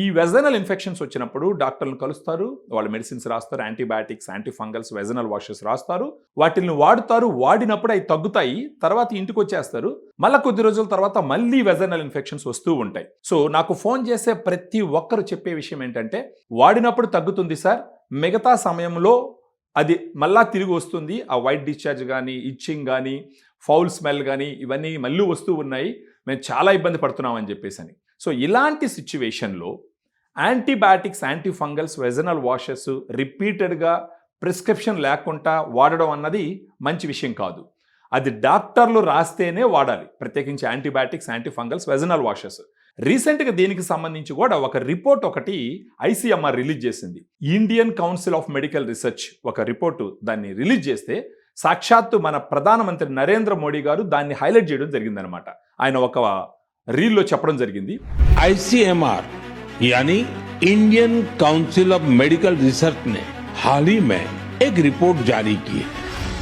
ఈ vaginal infections వచ్చినప్పుడు డాక్టర్లను కలుస్తారు వాళ్ళు మెడిసిన్స్ రాస్తారు యాంటీబయాటిక్స్ యాంటీఫంగల్స్ వెజనల్ వాషెస్ రాస్తారు. వాటిని వాడుతారు వాడినప్పుడు అవి తగ్గుతాయి తర్వాత ఇంటికి వచ్చేస్తారు. మళ్ళీ కొద్ది రోజుల తర్వాత మళ్ళీ వెజనల్ ఇన్ఫెక్షన్స్ వస్తూ ఉంటాయి. సో నాకు ఫోన్ చేసే ప్రతి ఒక్కరు చెప్పే విషయం ఏంటంటే వాడినప్పుడు తగ్గుతుంది సార్ మిగతా సమయంలో అది మళ్ళా తిరిగి వస్తుంది. ఆ వైట్ డిశ్చార్జ్ కానీ ఇచ్చింగ్ కానీ ఫౌల్ స్మెల్ కానీ ఇవన్నీ మళ్ళీ వస్తూ ఉన్నాయి. మేము చాలా ఇబ్బంది పడుతున్నామని చెప్పేసి అని సో ఇలాంటి సిచ్యువేషన్లో యాంటీబయాటిక్స్ యాంటీఫంగల్స్ వెజనల్ వాషెస్ రిపీటెడ్గా ప్రిస్క్రిప్షన్ లేకుండా వాడడం అన్నది మంచి విషయం కాదు. అది డాక్టర్లు రాస్తేనే వాడాలి. ప్రత్యేకించి యాంటీబయాటిక్స్ యాంటీఫంగల్స్ వెజనల్ వాషెస్. రీసెంట్గా దీనికి సంబంధించి కూడా ఒక రిపోర్ట్ ఒకటి ఐసీఎంఆర్ రిలీజ్ చేసింది. Indian council of medical research ఒక రిపోర్టు దాన్ని రిలీజ్ చేస్తే సాక్షాత్తు మన ప్రధానమంత్రి నరేంద్ర మోడీ గారు దాన్ని హైలైట్ చేయడం జరిగిందనమాట ఆయన ఒక రీల్లో చెప్పడం జరిగింది आईसीएमआर यानी Indian council of medical research ने हाल ही में एक रिपोर्ट जारी की है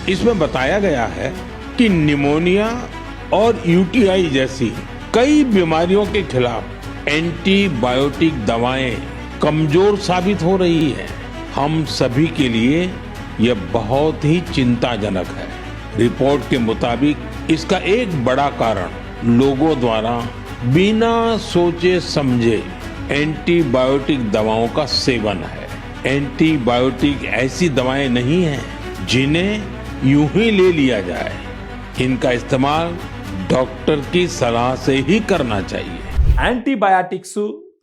इसमें बताया गया है कि निमोनिया और यूटीआई जैसी कई बीमारियों के खिलाफ एंटीबायोटिक दवाएं कमजोर साबित हो रही है हम सभी के लिए यह बहुत ही चिंताजनक है। रिपोर्ट के मुताबिक इसका एक बड़ा कारण लोगों द्वारा बिना सोचे समझे एंटीबायोटिक दवाओं का सेवन है। एंटीबायोटिक ऐसी दवाएँ नहीं है जिन्हें यूँ ही ले लिया जाए। इनका इस्तेमाल डॉक्टर की सलाह से ही करना चाहिए। एंटीबायोटिक्स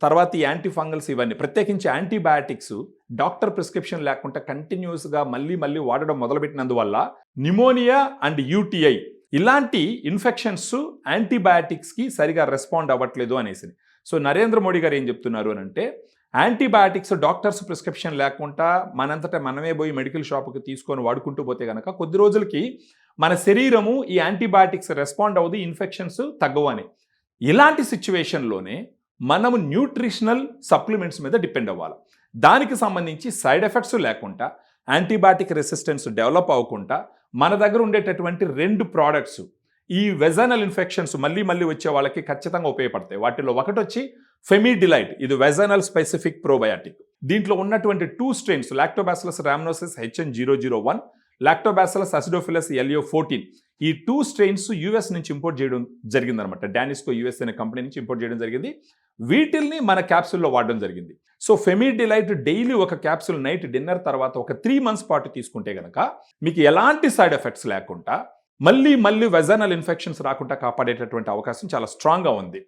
తర్వాత ఈ యాంటీ ఫంగల్స్ ఇవన్నీ ప్రత్యేకించి యాంటీబయాటిక్స్ డాక్టర్ ప్రిస్క్రిప్షన్ లేకుండా కంటిన్యూస్గా మళ్ళీ మళ్ళీ వాడడం మొదలుపెట్టినందువల్ల నిమోనియా అండ్ యూటీఐ ఇలాంటి ఇన్ఫెక్షన్స్ యాంటీబయాటిక్స్కి సరిగా రెస్పాండ్ అవ్వట్లేదు అనేసి. సో నరేంద్ర మోడీ గారు ఏం చెప్తున్నారు అని అంటే యాంటీబయాటిక్స్ డాక్టర్స్ ప్రిస్క్రిప్షన్ లేకుండా మనంతటా మనమే పోయి మెడికల్ షాప్కి తీసుకొని వాడుకుంటూ పోతే కనుక కొద్ది రోజులకి మన శరీరము ఈ యాంటీబయాటిక్స్ రెస్పాండ్ అవుది ఇన్ఫెక్షన్స్ తగ్గవు అని. ఇలాంటి సిచ్యువేషన్లోనే మనము న్యూట్రిషనల్ సప్లిమెంట్స్ మీద డిపెండ్ అవ్వాలి. దానికి సంబంధించి సైడ్ ఎఫెక్ట్స్ లేకుండా యాంటీబయాటిక్ రెసిస్టెన్స్ డెవలప్ అవ్వకుండా మన దగ్గర ఉండేటటువంటి రెండు ప్రోడక్ట్స్ ఈ వెజనల్ ఇన్ఫెక్షన్స్ మళ్ళీ మళ్ళీ వచ్చే వాళ్ళకి ఖచ్చితంగా ఉపయోగపడతాయి. వాటిలో ఒకటి వచ్చి ఫెమిడిలైట్ ఇది వెజనల్ స్పెసిఫిక్ ప్రోబయాటిక్. దీంట్లో ఉన్నటువంటి two strains lactobacillus rhamnosus HN zero zero one lactobacillus acidophilus LA fourteen ఈ టూ స్ట్రెయిన్స్ యూఎస్ నుంచి ఇంపోర్ట్ చేయడం జరిగిందనమాట డానిస్కో యూఎస్ అనే కంపెనీ నుంచి ఇంపోర్ట్ చేయడం జరిగింది. వీటిల్ని మన క్యాప్సూల్లో వాడడం జరిగింది. సో ఫెమిడిలైట్ డైలీ ఒక క్యాప్సూల్ నైట్ డిన్నర్ తర్వాత ఒక త్రీ మంత్స్ పాటు తీసుకుంటే గనక మీకు ఎలాంటి సైడ్ ఎఫెక్ట్స్ లేకుండా మళ్ళీ మళ్ళీ వెజనల్ ఇన్ఫెక్షన్స్ రాకుండా కాపాడేటటువంటి అవకాశం చాలా స్ట్రాంగ్గా ఉంది.